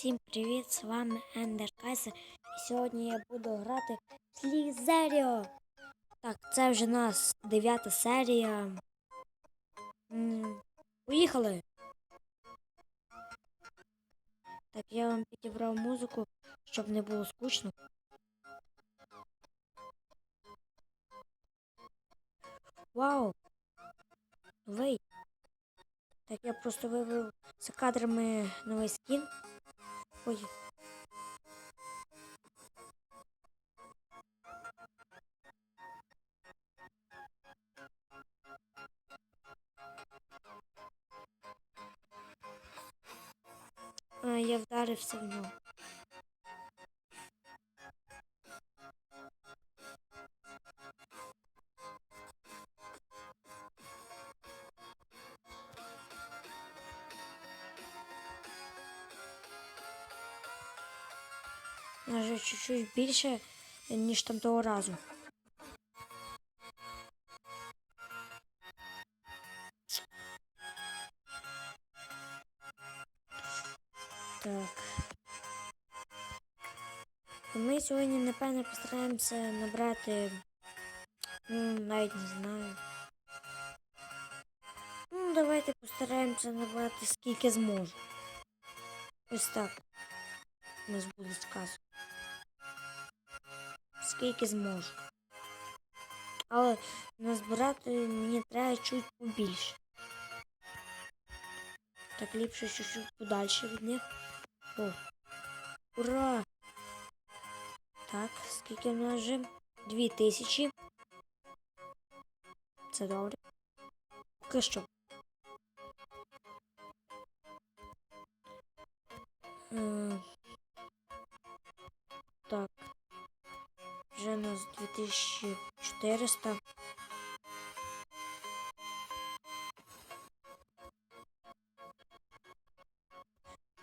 Всім привіт! З вами Ендер Кайсер. І сьогодні я буду грати в Слізеріо. Так, це вже у нас дев'ята серія. М, Поїхали! Так, я вам підібрав музику, щоб не було скучно. Вау! Новий! Так, я просто вибрав за кадрами новий скін. Ой. А, я вдарився в нього. Може чуть-чуть більше, ніж там того разу. Так. Ми сьогодні, напевно, постараємося набрати. Ну, навіть не знаю. Ну, давайте постараємося набрати скільки зможу. Ось так. У нас буде сказано. Скільки зможу. Але назбирати мені треба чуть побільше. Так ліпше чуть-чуть подальше від них. О. Ура! Так, скільки в нас вже? Дві тисячі. Це добре. Поки що. 2400.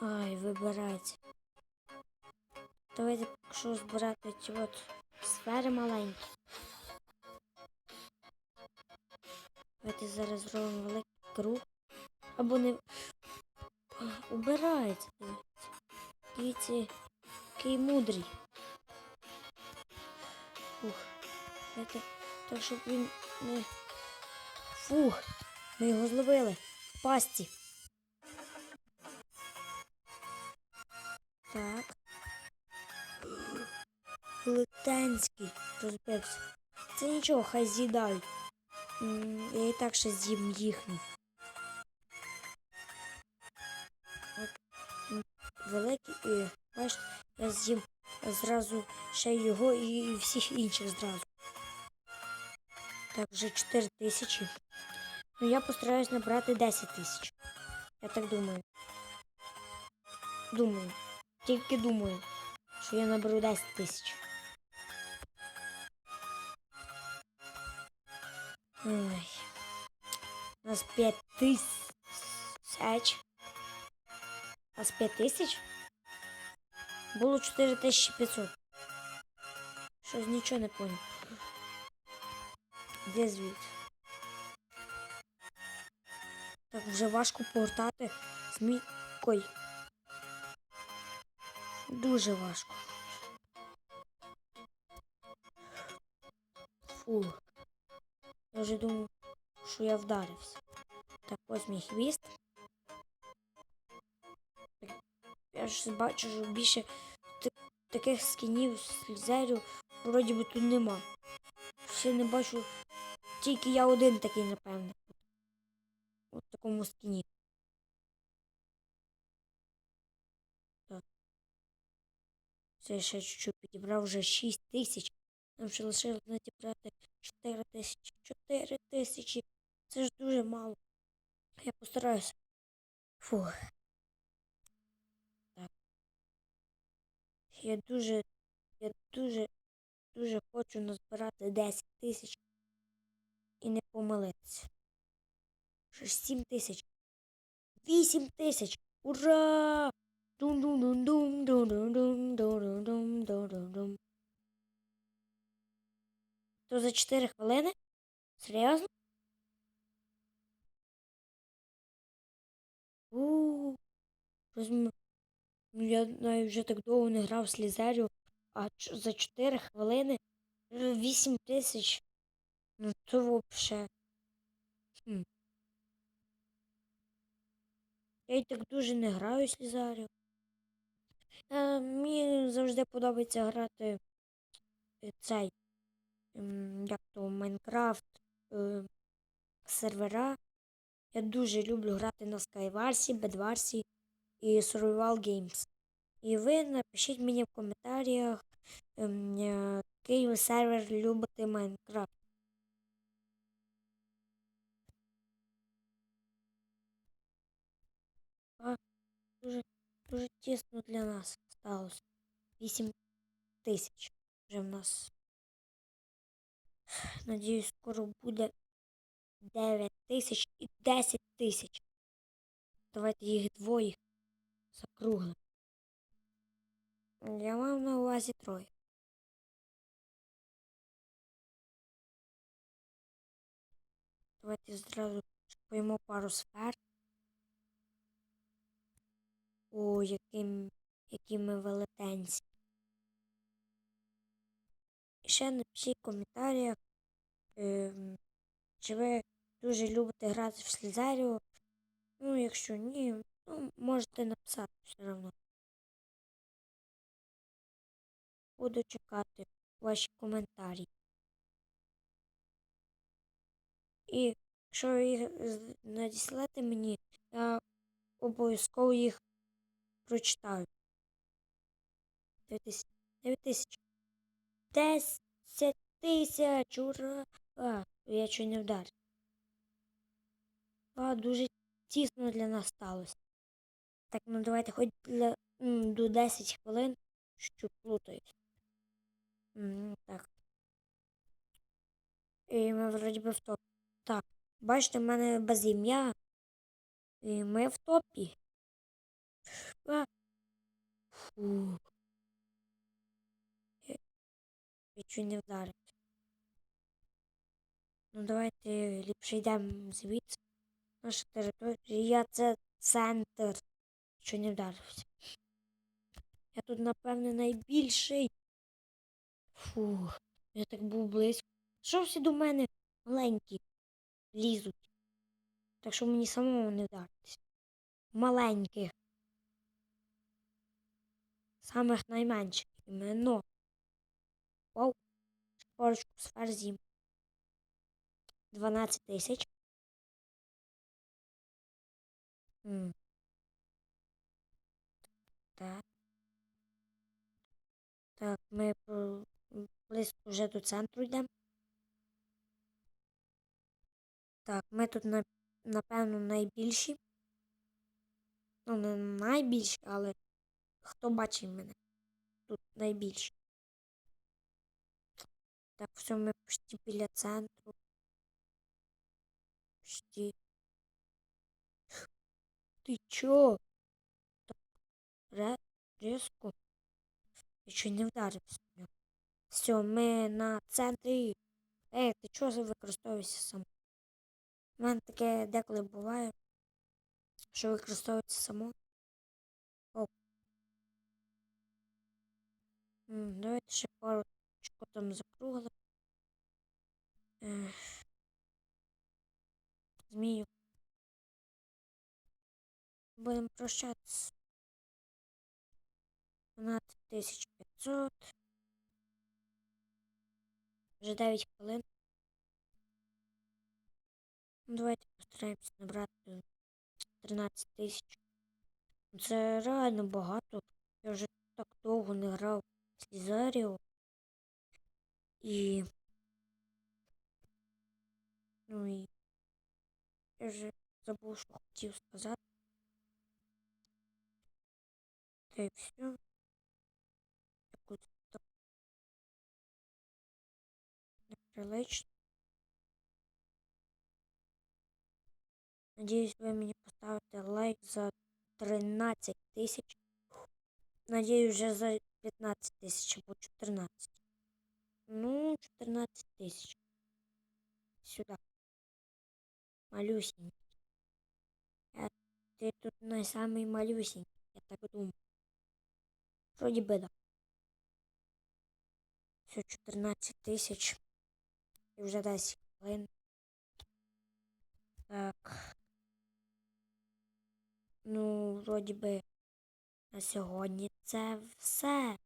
Ай, вибирайте. Давайте, якщо збирати ці от сфери маленькі. Давайте зараз зробимо великий круг. Або не. Убирайте. Дивіться, який мудрий. Давайте так, щоб він не. Фух. Ми його зловили. В пасті. Так. Велетенський розбився. Це нічого, хай з'їдають. Я і так ще з'їм їхню. От, великий і бачите, я з'їм зразу ще його і всіх інших зразу. Так, вже 4 тисячі. Ну я постараюсь набрати 10 тисяч. Я так думаю. Думаю. Тільки думаю, що я наберу 10 тисяч. Ой. У нас 5 тисяч. У нас 5 тисяч? Було 4500. Щось нічого не понял. Де звідти? Так вже важко повертати змій. Ой. Дуже важко. Фу. Я вже думав, що я вдарився. Так, ось мій хвіст. Я ж бачу, що більше та- таких скінів слізерів вроді би тут нема. Ще не бачу, тільки я один такий, напевне. У такому скіні. Так. Це ще чуть-чуть підібрав вже 6 тисяч. Нам ще лишилось надібрати 4 тисячі. 4 тисячі. Це ж дуже мало. Я постараюся. Фух. Так. Я дуже, я дуже, дуже хочу назбирати 10 тисяч ж 7 тисяч. 8 тисяч. Ура! Дум-дум-дум-дум, дум-дум-дум, дум-дум-дум, дум-дум-дум. То за 4 хвилини? Серйозно? У, Ну, я навіть вже так довго не грав в Слізерію, а за 4 хвилини 8 тисяч. Ну, то взагалі. Я й так дуже не граю в Слізарію. Е, мені завжди подобається грати е, цей, як то Майнкрафт, е, сервера. Я дуже люблю грати на Skywars, Bedwars і Survival Games. І ви напишіть мені в коментарях, е, який ви сервер любите Майнкрафт. Дуже, дуже тісно для нас сталося. 8 тисяч вже в нас. Надіюсь, скоро буде 9 тисяч і 10 тисяч. Давайте їх двоє закруглимо. Я мав на увазі троє. Давайте зразу шукаємо пару сфер. О, яким, які ми велетенці. І ще напишіть в коментарях, ем, чи ви дуже любите грати в Слізарію. Ну, якщо ні, ну, можете написати все одно. Буду чекати ваші коментарі. І якщо ви їх надіслете мені, я обов'язково їх прочитаю. 9 тисяч. 10 тисяч. Ура! А, я чого не вдарив. А, дуже тісно для нас сталося. Так, ну давайте хоч для, м, до 10 хвилин, що плутаюсь. Так. І ми вроді би в топ. Так, бачите, в мене без ім'я. І ми в топі. А. Фу. Чуть не вдарив. Ну давайте ліпше йдемо звідси. Наша територія це центр. Що не вдарився. Я тут, напевне, найбільший. Фух, я так був близько. Що всі до мене маленькі лізуть. Так що мені самому не вдаритись. Маленьких. Самих найменших іменно. Вау. Парочку сфер зім. 12 тисяч. Так. Так, ми близько вже до центру йдемо. Так, ми тут на- напевно найбільші. Ну, не найбільші, але хто бачить мене? Тут найбільші. Так, все, ми почти біля центру. Почти. Ти чо? Так, ре- різко. Я чуть не вдарився в нього. Все, ми на центрі. Ей, ти чого використовуєшся сам? У мене таке деколи буває, що використовується само. Давайте ще пару там закруглимо. Ех. Змію. Будемо прощатися. 12500. Вже 9 хвилин. Ну, давайте постараємося набрати 13 тисяч. Це реально багато. Я вже так довго не грав в Слізаріо. І. Ну і. Я вже забув, що хотів сказати. Та й все. Якось так. Надіюсь, ви мені поставите лайк за 13 тисяч. Надіюсь, вже за 15 тисяч або 14. Ну, 14 тисяч. Сюди. Малюсенький. Я, ти тут не самий малюсенький, я так думаю. Вроді би, да. Все, 14 тисяч. І вже 10 хвилин. Так. Ну, вроді би, на сьогодні це все.